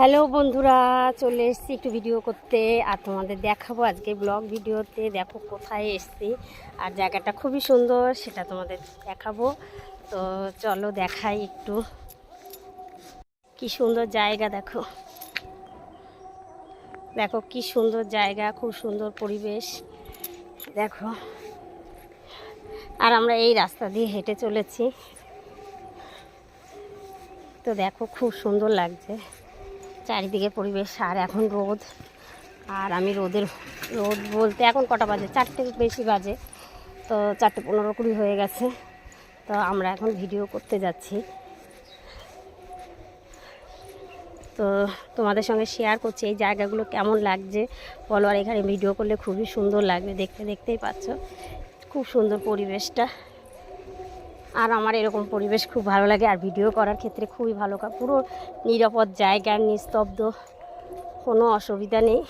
Hello বন্ধুরা, চলে এসেছি একটু ভিডিও করতে আর তোমাদের দেখাবো আজকে ব্লগ ভিডিওতে। দেখো কোথায় এসছি আর জায়গাটা খুবই সুন্দর, সেটা তোমাদের দেখাবো। তো চলো দেখাই একটু। কি সুন্দর জায়গা দেখো। দেখো কি সুন্দর জায়গা, খুব সুন্দর পরিবেশ। দেখো। আর আমরা এই রাস্তা দিয়ে হেঁটে চলেছি। তো দেখো খুব সুন্দর লাগছে। চারিদিকে পরিবেশ আর এখন রোদ। আর আমি রোদের, রোদ বলতে এখন কটা বাজে? চারটে বেশি বাজে। তো চারটে পনেরো কুড়ি হয়ে গেছে। তো আমরা এখন ভিডিও করতে যাচ্ছি। তো তোমাদের সঙ্গে শেয়ার করছি এই জায়গাগুলো কেমন লাগছে? বলো, আর এখানে ভিডিও করলে খুবই সুন্দর লাগবে। দেখতে দেখতেই পাচ্ছ। খুব সুন্দর পরিবেশটা। আর আমার এরকম পরিবেশ খুব ভালো লাগে আর ভিডিও করার ক্ষেত্রে খুবই ভালো পুরো নিরাপদ জায়গা, নিস্তব্ধ, কোনো অসুবিধা নেই।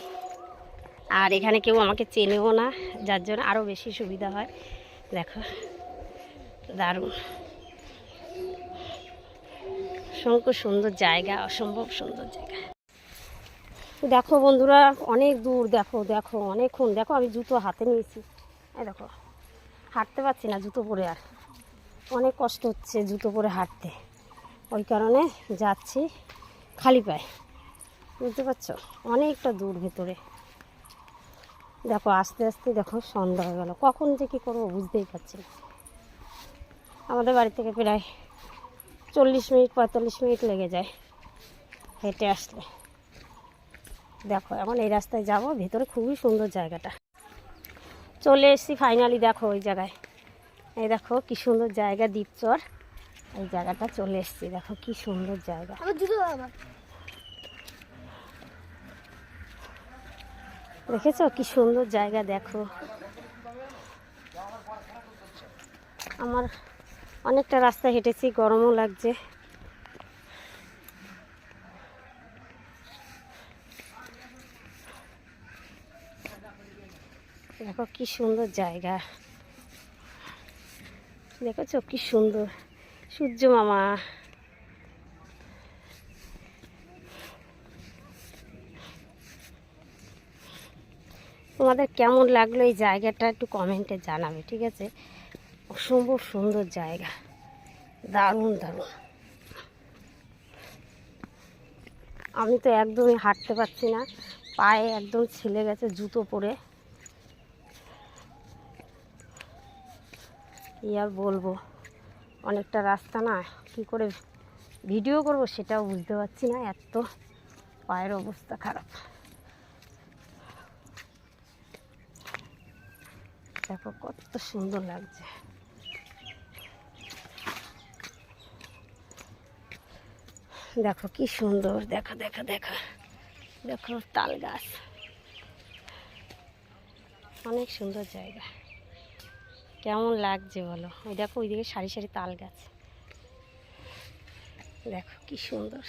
আর এখানে কেউ আমাকে চেনেও না, যার জন্য আরও বেশি সুবিধা হয়। দেখো, দারুণ। অসংখ্য সুন্দর জায়গা, অসম্ভব সুন্দর জায়গা। দেখো বন্ধুরা, অনেক দূর, দেখো দেখো, অনেকক্ষণ, দেখো আমি জুতো হাতে নিয়েছি। দেখো, হাঁটতে পারছি না, জুতো পরে আর। অনেক কষ্ট হচ্ছে জুতো পরে হাঁটতে। ওই কারণে যাচ্ছি খালি পায়ে। বুঝতে পারছ? অনেকটা দূর ভেতরে। দেখো, আস্তে আস্তে দেখো, সন্ধ্যা হয়ে গেল। কখন যে কী করব বুঝতেই পারছি না। আমাদের বাড়ি থেকে প্রায় চল্লিশ মিনিট, পঁয়তাল্লিশ মিনিট লেগে যায় হেঁটে আসলে। দেখো, এখন এই রাস্তায় যাব, ভেতরে খুবই সুন্দর জায়গাটা। চলে এসেছি ফাইনালি দেখো ওই জায়গায়। এই দেখো কি সুন্দর জায়গা দ্বীপচর। এই জায়গাটা চলে এসেছি দেখো কি সুন্দর জায়গা। দেখেছ কি সুন্দর জায়গা দেখো। আমার অনেকটা রাস্তা হেঁটেছি গরমও লাগছে। দেখো কি সুন্দর জায়গা। দেখেছ কি সুন্দর? সূর্য মামা। তোমাদের কেমন লাগল এই জায়গাটা একটু কমেন্টে জানাবে, ঠিক আছে? অসম্ভব সুন্দর জায়গা। দারুণ দারুণ। আমি তো একদমই হাঁটতে পারছি না। পায়ে একদম ছিলে গেছে জুতো পরে। কি আর বলব? অনেকটা রাস্তা না, কি করে ভিডিও করব সেটাও বুঝতে পারছি না, এত পায়ের অবস্থা খারাপ। দেখো কত সুন্দর লাগছে। দেখো কি সুন্দর, দেখো দেখো দেখো দেখো তাল গাছ। অনেক সুন্দর জায়গা। কেমন লাগছে বলো? ওই দেখো ওইদিকে সারি সারি তাল গাছ। দেখো কি সুন্দর।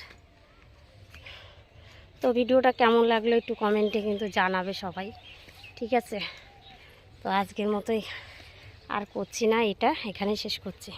তো ভিডিওটা কেমন লাগল একটু কমেন্টে কিন্তু জানাবে সবাই, ঠিক আছে? তো আজকের মতোই আর করছি না, এটা এখানেই শেষ করছি।